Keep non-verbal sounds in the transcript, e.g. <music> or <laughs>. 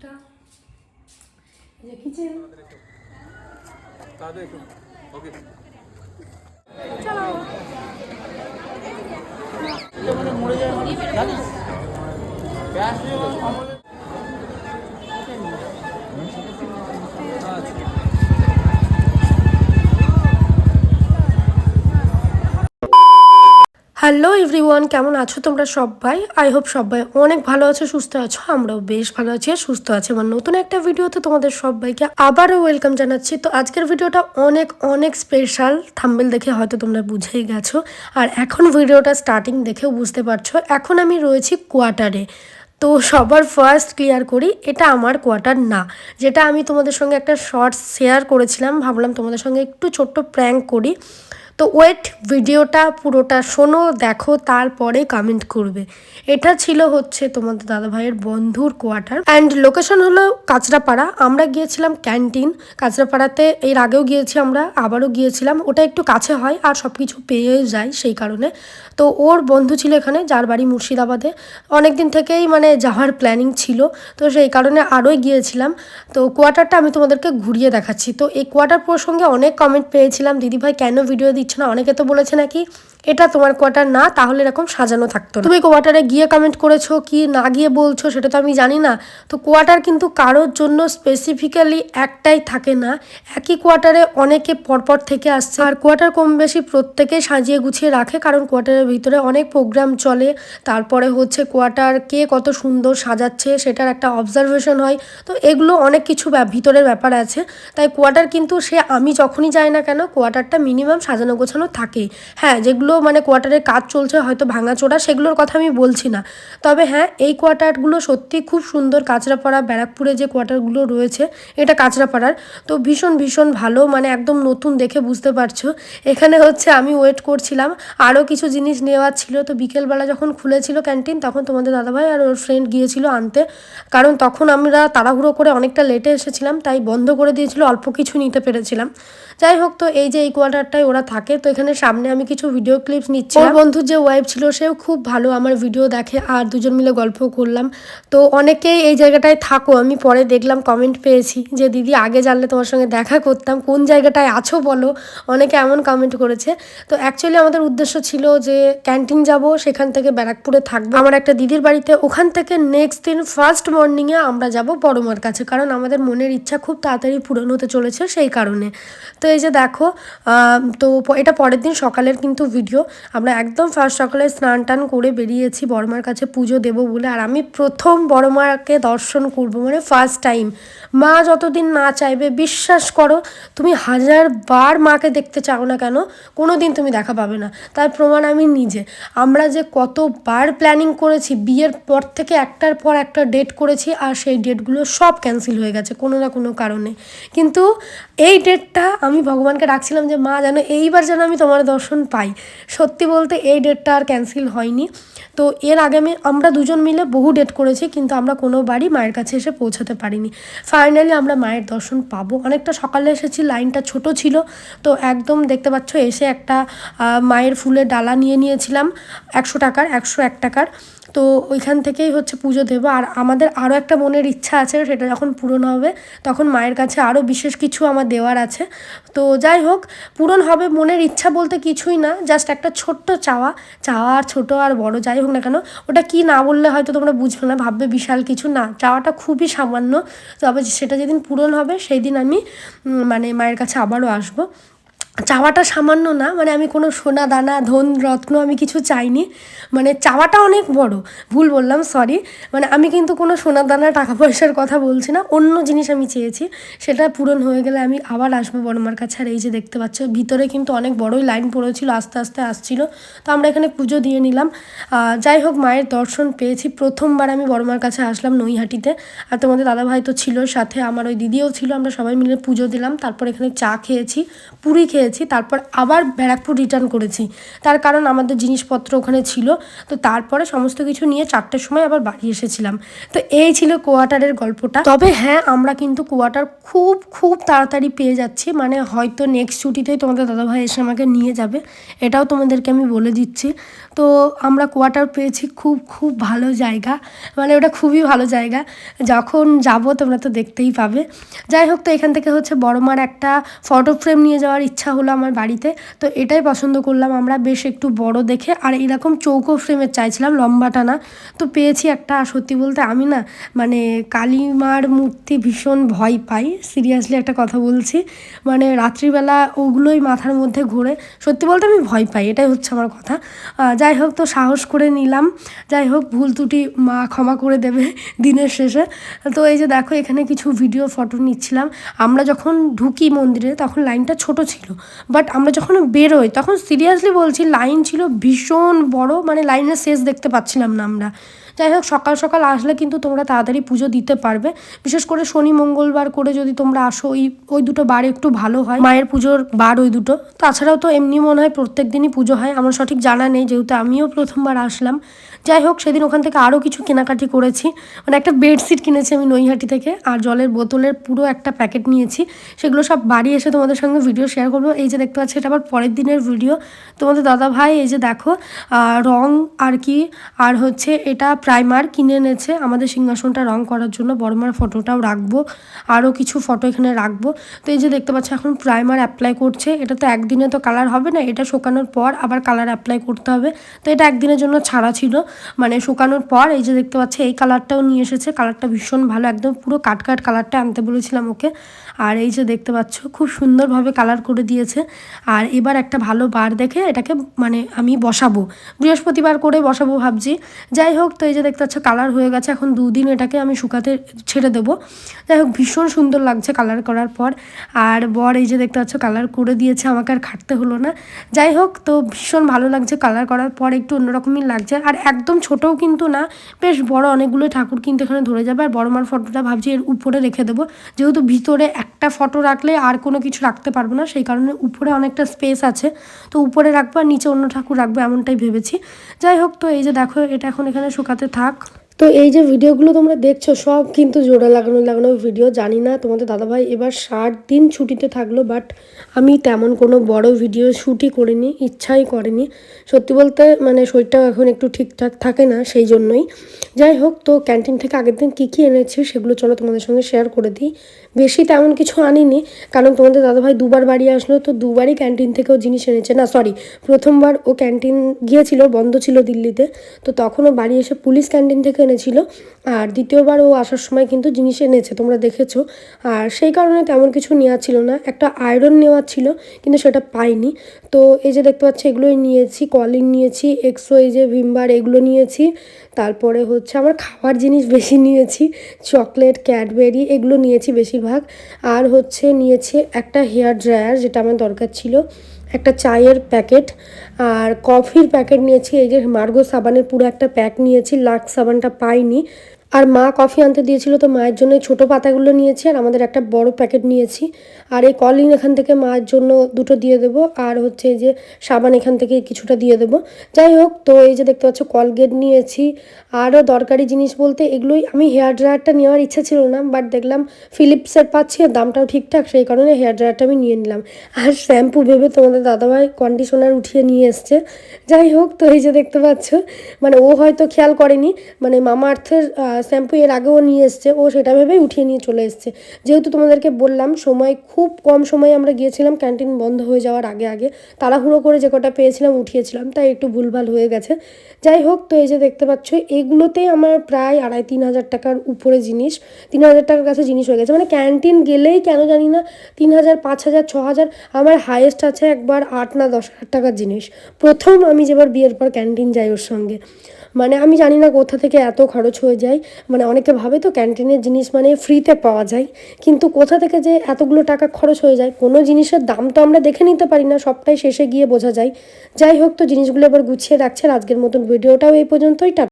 মুখটা এই যে কিচেন তাদের একটু ওকে চলো হ্যালো এভরিওয়ান কেমন আছো তোমরা সবাই? আই হোপ সবাই অনেক ভালো আছো, সুস্থ আছো, আমরাও বেশ ভালো আছি আর সুস্থ আছি। আমার নতুন একটা ভিডিওতে তোমাদের সবাইকে আবারও ওয়েলকাম জানাচ্ছি। তো আজকের ভিডিওটা অনেক অনেক স্পেশাল থাম্বেল দেখে হয়তো তোমরা বুঝেই গেছো। আর এখন ভিডিওটা স্টার্টিং দেখেও বুঝতে পারছ। এখন আমি রয়েছি কোয়ার্টারে তো সবার ফার্স্ট ক্লিয়ার করি, এটা আমার কোয়ার্টার না। যেটা আমি তোমাদের সঙ্গে একটা শর্টস শেয়ার করেছিলাম। ভাবলাম তোমাদের সঙ্গে একটু ছোট্ট প্র্যাঙ্ক করি। তো ওয়েট, ভিডিওটা পুরোটা শোনো, দেখো, তারপরে কমেন্ট করবে। এটা ছিল হচ্ছে তোমাদের দাদাভাইয়ের বন্ধুর কোয়ার্টার অ্যান্ড লোকেশন হলো কাঁচরাপাড়া। আমরা গিয়েছিলাম ক্যান্টিন কাঁচরাপাড়াতে এর আগেও গিয়েছি আমরা, আবারও গিয়েছিলাম। ওটা একটু কাছে হয় আর সব কিছু পেয়ে যায় সেই কারণে। তো ওর বন্ধু ছিল এখানে, যার বাড়ি মুর্শিদাবাদে। অনেক দিন থেকেই মানে যাওয়ার প্ল্যানিং ছিল। তো সেই কারণে আরোই গিয়েছিলাম। তো কোয়ার্টারটা আমি তোমাদেরকে ঘুরিয়ে দেখাচ্ছি। তো এই কোয়ার্টার প্রসঙ্গে অনেক কমেন্ট পেয়েছিলাম। দিদিভাই, কেন ভিডিও দিচ্ছ? না? অনেকে তো বলেছে নাকি এটা তোমার কোয়ার্টার না, তাহলে এরকম সাজানো থাকতো তুমি কোয়ার্টারে গিয়ে কমেন্ট করেছ, কি না গিয়ে বলছো, সেটা তো আমি জানি না। তো কোয়ার্টার কিন্তু কারোর জন্য স্পেসিফিক্যালি একটাই থাকে না। একই কোয়ার্টারে অনেকে পরপর থেকে আসছে। আর কোয়ার্টার কম বেশি প্রত্যেকে সাজিয়ে গুছিয়ে রাখে, কারণ কোয়ার্টারের ভিতরে অনেক প্রোগ্রাম চলে। তারপরে হচ্ছে কোয়ার্টার কে কত সুন্দর সাজাচ্ছে, সেটার একটা অবজারভেশন হয়। তো এগুলো অনেক কিছু ভিতরের ব্যাপার আছে। তাই কোয়ার্টার কিন্তু সে আমি যখনই যাই না কেন কোয়ার্টারটা মিনিমাম সাজানো গোছানো থাকেই। হ্যাঁ যেগুলো মানে কোয়ার্টারের কাজ চলছে, হয়তো ভাঙাচোরা, সেগুলোর কথা আমি বলছি না। তবে হ্যাঁ এই কোয়ার্টারগুলো সত্যি খুব সুন্দর কাঁচরাপাড়া, ব্যারাকপুরে যে কোয়ার্টারগুলো রয়েছে, এটা কাঁচরাপাড়ার। তো ভীষণ ভীষণ ভালো মানে একদম নতুন দেখে বুঝতে পারছ। এখানে হচ্ছে আমি ওয়েট করছিলাম। আরও কিছু জিনিস নেওয়ার ছিল। তো বিকেলবেলা যখন খুলেছিল ক্যান্টিন তখন তোমাদের দাদাভাই আর ওর ফ্রেন্ড গিয়েছিল আনতে। কারণ তখন আমরা তাড়াহুড়ো করে অনেকটা লেটে এসেছিলাম, তাই বন্ধ করে দিয়েছিল, অল্প কিছু নিতে পেরেছিলাম। যাই হোক, তো এই যে এই কোয়ার্টারটায় ওরা থাকে, তো এখানে সামনে আমি কিছু ভিডিও ক্লিপস নিচ্ছি। ওর বন্ধুর যে ওয়াইফ ছিল, সেও খুব ভালো, আমার ভিডিও দেখে, আর দুজন মিলে গল্প করলাম। তো অনেকেই এই জায়গাটায় থাকো, আমি পরে দেখলাম কমেন্ট পেয়েছি যে, দিদি, আগে জানলে তোমার সঙ্গে দেখা করতাম, কোন জায়গাটায় আছো বলো? অনেকে এমন কমেন্ট করেছে। তো অ্যাকচুয়ালি আমাদের উদ্দেশ্য ছিল যে ক্যান্টিন যাব, সেখান থেকে ব্যারাকপুরে থাকব। আমার একটা দিদির বাড়িতে, ওখান থেকে নেক্সট দিন ফার্স্ট মর্নিংয়ে আমরা যাব বড়মার কাছে, কারণ আমাদের মনের ইচ্ছা খুব তাড়াতাড়ি পূরণ হতে চলেছে সেই কারণে। তো এই যে দেখো তো এটা পরের দিন সকালের কিন্তু ভিডিও আমরা একদম ফার্স্ট সকালে স্নান টান করে বেরিয়েছি, বড়মার কাছে পুজো দেবো বলে। আর আমি প্রথম বড়মাকে দর্শন করব মানে ফার্স্ট টাইম মা যতদিন না চাইবে, বিশ্বাস করো, তুমি হাজার বার মাকে দেখতে চাও না কেন কোনো দিন তুমি দেখা পাবে না। তার প্রমাণ আমি নিজে। আমরা যে কতবার প্ল্যানিং করেছি, বিয়ের পর থেকে একটার পর একটা ডেট করেছি, আর সেই ডেটগুলো সব ক্যান্সেল হয়ে গেছে কোনো না কোনো কারণে। কিন্তু এই ডেটটা আমি ভগবানকে ডাকছিলাম যে, মা, যেন এইবার যেন আমি তোমার দর্শন পাই। সত্যি বলতে এই ডেটটা আর ক্যান্সেল হয়নি। তো এর আগে আমি, আমরা দুজন মিলে বহু ডেট করেছি, কিন্তু আমরা কোনো বাড়ি মায়ের কাছে এসে পৌঁছাতে পারিনি। ফাইনালি আমরা মায়ের দর্শন পাবো। অনেকটা সকালে এসেছি, লাইনটা ছোট ছিল। তো একদম দেখতে পাচ্ছ, এসে একটা মায়ের ফুলের ডালা নিয়ে নিয়েছিলাম। একশো টাকার, একশো এক টাকার। তো ওইখান থেকেই হচ্ছে পুজো দেবো। আর আমাদের আরও একটা মনের ইচ্ছা আছে, সেটা যখন পূরণ হবে, তখন মায়ের কাছে আরও বিশেষ কিছু আমার দেওয়ার আছে। তো যাই হোক, পূরণ হবে মনের ইচ্ছা বলতে কিছুই না জাস্ট একটা ছোট্ট চাওয়া চাওয়া আর ছোটো আর বড়, যাই হোক না কেন। ওটা কি না বললে হয়তো তোমরা বুঝবে না, ভাববে বিশাল কিছু না, চাওয়াটা খুবই সামান্য। তবে সেটা যেদিন পূরণ হবে সেই দিন আমি মানে মায়ের কাছে আবারও আসব। চাওয়াটা সামান্য না মানে আমি কোনো সোনা, দানা, ধন, রত্ন আমি কিছু চাইনি। মানে চাওয়াটা অনেক বড়, ভুল বললাম সরি মানে আমি কিন্তু কোনো সোনা, দানা, টাকা পয়সার কথা বলছি না, অন্য জিনিস আমি চেয়েছি, সেটা পূরণ হয়ে গেলে আমি আবার আসব বড়মার কাছে। আর এই যে দেখতে পাচ্ছ, ভিতরে কিন্তু অনেক বড়ই লাইন পড়েছিল, আস্তে আস্তে আসছিল। তো আমরা এখানে পুজো দিয়ে নিলাম। যাই হোক, মায়ের দর্শন পেয়েছি। প্রথমবার আমি বড়মার কাছে আসলাম নৈহাটিতে। আর তোমাদের দাদাভাই তো ছিল সাথে, আমার ওই দিদিও ছিল, আমরা সবাই মিলে পুজো দিলাম। তারপর এখানে চা খেয়েছি, পুরি খেয়েছি। খেয়েছি তারপর আবার ব্যারাকপুর রিটার্ন করেছি। তার কারণ আমাদের জিনিসপত্র ওখানে ছিল, তো তারপরে সমস্ত কিছু নিয়ে চারটের সময় আবার বাড়ি এসেছিলাম। তো এই ছিল কোয়ার্টারের গল্পটা। তবে হ্যাঁ আমরা কিন্তু কোয়ার্টার খুব খুব তাড়াতাড়ি পেয়ে যাচ্ছি মানে হয়তো নেক্সট ছুটিতেই তোমাদের দাদাভাই এসে আমাকে নিয়ে যাবে, এটাও তোমাদেরকে আমি বলে দিচ্ছি। তো আমরা কোয়ার্টার পেয়েছি খুব খুব ভালো জায়গা মানে ওটা খুবই ভালো জায়গা। যখন যাব তোমরা তো দেখতেই পাবে। যাই হোক, তো এখান থেকে হচ্ছে বড়মার একটা ফটো ফ্রেম নিয়ে যাওয়ার ইচ্ছা হলো আমার বাড়িতে, তো এটাই পছন্দ করলাম আমরা। বেশ একটু বড় দেখে, আর এরকম চৌকো ফ্রেমের চাইছিলাম, লম্বাটা না। তো পেয়েছি একটা সত্যি বলতে আমি না মানে কালীমার মূর্তি ভীষণ ভয় পাই। সিরিয়াসলি একটা কথা বলছি মানে রাত্রিবেলা ওগুলোই মাথার মধ্যে ঘুরে। সত্যি বলতে আমি ভয় পাই, এটাই হচ্ছে আমার কথা। যাই হোক, তো সাহস করে নিলাম। যাই হোক, ভুল ত্রুটি মা ক্ষমা করে দেবে <laughs> দিনের শেষে। তো এই যে দেখো, এখানে কিছু ভিডিও ফটো নিচ্ছিলাম। আমরা যখন ঢুকি মন্দিরে, তখন লাইনটা ছোট ছিল। বাট আমরা যখন বেরোই, তখন সিরিয়াসলি বলছি লাইন ছিল ভীষণ বড় মানে লাইনের শেষ দেখতে পাচ্ছিলাম না আমরা। যাই হোক সকাল সকাল আসলে কিন্তু তোমরা তাড়াতাড়ি পুজো দিতে পারবে। বিশেষ করে শনি, মঙ্গলবার করে যদি তোমরা আসো, ওই ওই দুটো বার একটু ভালো হয়। মায়ের পুজোর বার ওই দুটো। তাছাড়াও তো এমনি মনে হয় প্রত্যেক দিনই পুজো হয়, আমার সঠিক জানা নেই যেহেতু আমিও প্রথমবার আসলাম। যাই হোক সেদিন ওখান থেকে আরও কিছু কেনাকাটি করেছি। মানে একটা বেডশিট কিনেছি আমি নৈহাটি থেকে, আর জলের বোতলের পুরো একটা প্যাকেট নিয়েছি। সেগুলো সব বাড়ি এসে তোমাদের সঙ্গে ভিডিও শেয়ার করব। এই যে দেখতে পাচ্ছি, এটা আবার পরের দিনের ভিডিও। তোমাদের দাদা ভাই এই যে দেখো রং আর কি, আর হচ্ছে এটা প্রাইমার কিনে এনেছে। আমাদের সিংহাসনটা রং করার জন্য বড়মার ফটোটাও রাখব। আরও কিছু ফটো এখানে রাখব। তো এই যে দেখতে পাচ্ছি, এখন প্রাইমার অ্যাপ্লাই করছে। এটা তো একদিনে তো কালার হবে না, এটা শুকানোর পর আবার কালার অ্যাপ্লাই করতে হবে। তো এটা একদিনের জন্য ছাড়া ছিল। মানে শুকানোর পর এই যে দেখতে পাচ্ছি, এই কালারটাও নিয়ে এসেছে। কালারটা ভীষণ ভালো, একদম পুরো কাট কাট কালারটা আনতে বলেছিলাম ওকে। আর এই যে দেখতে পাচ্ছ, খুব সুন্দরভাবে কালার করে দিয়েছে। আর এবার একটা ভালো বার দেখে এটাকে মানে আমি বসাবো। বৃহস্পতিবার করে বসাবো ভাবছি। যাই হোক, তো এই যে দেখতে পাচ্ছ কালার হয়ে গেছে। এখন দুদিন এটাকে আমি শুকাতে ছেড়ে দেবো। যাই হোক, ভীষণ সুন্দর লাগছে কালার করার পর। আর বর এই যে দেখতে পাচ্ছ কালার করে দিয়েছে, আমাকে আর খাটতে হলো না। যাই হোক, তো ভীষণ ভালো লাগছে কালার করার পর, একটু অন্যরকমই লাগছে। আর একদম ছোটও কিন্তু না, বেশ বড় অনেকগুলো ঠাকুর কিন্তু এখানে ধরে যাবে। আর বড় মার ফটোটা ভাবছি এর উপরে রেখে দেবো। যেহেতু ভিতরে একটা ফটো রাখলে আর কোনো কিছু রাখতে পারব না। সেই কারণে উপরে অনেকটা স্পেস আছে। তো উপরে রাখব আর নিচে অন্য ঠাকুর রাখব এমনটাই ভেবেছি। যাই হোক, তো এই যে দেখো, এটা এখন এখানে শুকাতে থাক। তো এই যে ভিডিওগুলো তোমরা দেখছ, সব কিন্তু জোড়া লাগানো লাগানো ভিডিও জানি না তোমাদের দাদাভাই এবার ষাট দিন ছুটিতে থাকল বাট আমি তেমন কোনো বড় ভিডিও শ্যুটই করিনি, ইচ্ছাই করেনি। সত্যি বলতে মানে শরীরটাও এখন একটু ঠিকঠাক থাকে না, সেই জন্যই। যাই হোক, তো ক্যান্টিন থেকে আগের দিন কী কী এনেছি সেগুলো চলো তোমাদের সঙ্গে শেয়ার করে দিই। বেশি তেমন কিছু আনিনি, কারণ তোমাদের দাদাভাই দুবার বাড়ি আসলো, তো দুবারই ক্যান্টিন থেকেও জিনিস এনেছে। না সরি প্রথমবার ও ক্যান্টিন গিয়েছিল, বন্ধ ছিল দিল্লিতে, তো তখন ও বাড়ি এসে পুলিশ ক্যান্টিন থেকে এনেছিল। আর দ্বিতীয়বার ও আসার সময় কিন্তু জিনিস এনেছে, তোমরা দেখেছ। আর সেই কারণে তেমন কিছু নেওয়া ছিল না। একটা আয়রন নেওয়া ছিল, কিন্তু সেটা পাইনি। তো এই যে দেখতে পাচ্ছি, এগুলোই নিয়েছি কলিং নিয়েছি এক্সো এই যে ভিমবার এগুলো নিয়েছি। তারপরে হচ্ছে আমার খাওয়ার জিনিস বেশি নিয়েছি চকলেট ক্যাডবেরি এগুলো নিয়েছি বেশিরভাগ। আর হচ্ছে নিয়েছি একটা হেয়ার ড্রায়ার যেটা আমার দরকার ছিল, একটা চায়ের প্যাকেট আর কফির প্যাকেট নিয়েছি, এই যে মার্গো সাবানের পুরো একটা প্যাক নিয়েছি লাক্স সাবানটা পাইনি। আর মা কফি আনতে দিয়েছিল তো মায়ের জন্য ছোটো পাতাগুলো নিয়েছি, আর আমাদের একটা বড় প্যাকেট নিয়েছি। আর এই কলিন এখান থেকে মায়ের জন্য দুটো দিয়ে দেবো, আর হচ্ছে এই যে সাবান এখান থেকে কিছুটা দিয়ে দেবো। যাই হোক, তো এই যে দেখতে পাচ্ছ কলগেট নিয়েছি। আরও দরকারি জিনিস বলতে এগুলোই, আমি হেয়ার ড্রায়ারটা নেওয়ার ইচ্ছা ছিল না, বাট দেখলাম ফিলিপসের পাচ্ছি আর দামটাও ঠিকঠাক, সেই কারণে হেয়ার ড্রায়ারটা আমি নিয়ে নিলাম। আর শ্যাম্পু ভেবে তোমাদের দাদাভাই কন্ডিশনার উঠিয়ে নিয়ে এসছে। যাই হোক, তো এই যে দেখতে পাচ্ছ মানে ও হয়তো খেয়াল করেনি মানে মামা আর্থের শ্যাম্পু এর আগেও নিয়ে এসছে, ও সেটা ভেবেই উঠিয়ে নিয়ে চলে এসছে। যেহেতু তোমাদেরকে বললাম, সময় খুব কম সময়ে আমরা গিয়েছিলাম, ক্যান্টিন বন্ধ হয়ে যাওয়ার আগে আগে। তাড়াহুড়ো করে যে কটা পেয়েছিলাম, উঠিয়েছিলাম, তাই একটু ভুলভাল হয়ে গেছে। যাই হোক, তো এই যে দেখতে পাচ্ছ এগুলোতেই আমার প্রায় আড়াই তিন হাজার টাকার উপরে জিনিস, তিন হাজার টাকার কাছে জিনিস হয়ে গেছে। মানে ক্যান্টিন গেলেই কেন জানি না, তিন হাজার, পাঁচ হাজার, ছ হাজার, আমার হায়েস্ট আছে একবার আট না দশ হাজার টাকার জিনিস। প্রথম আমি যেবার বিয়ের পর ক্যান্টিন যাই ওর সঙ্গে। মানে আমি জানি না কোথা থেকে এত খরচ হয়ে যায়। মানে অনেকে ভাবে তো ক্যান্টিনের জিনিস মানে ফ্রিতে পাওয়া যায়, কিন্তু কোথা থেকে যে এতগুলো টাকা খরচ হয়ে যায়? কোনো জিনিসের দাম তো আমরা দেখে নিতে পারি না, সবটাই শেষে গিয়ে বোঝা যায়। যাই হোক তো জিনিসগুলো এবার গুছিয়ে রাখছে আজকের মতন ভিডিওটাও এই পর্যন্তই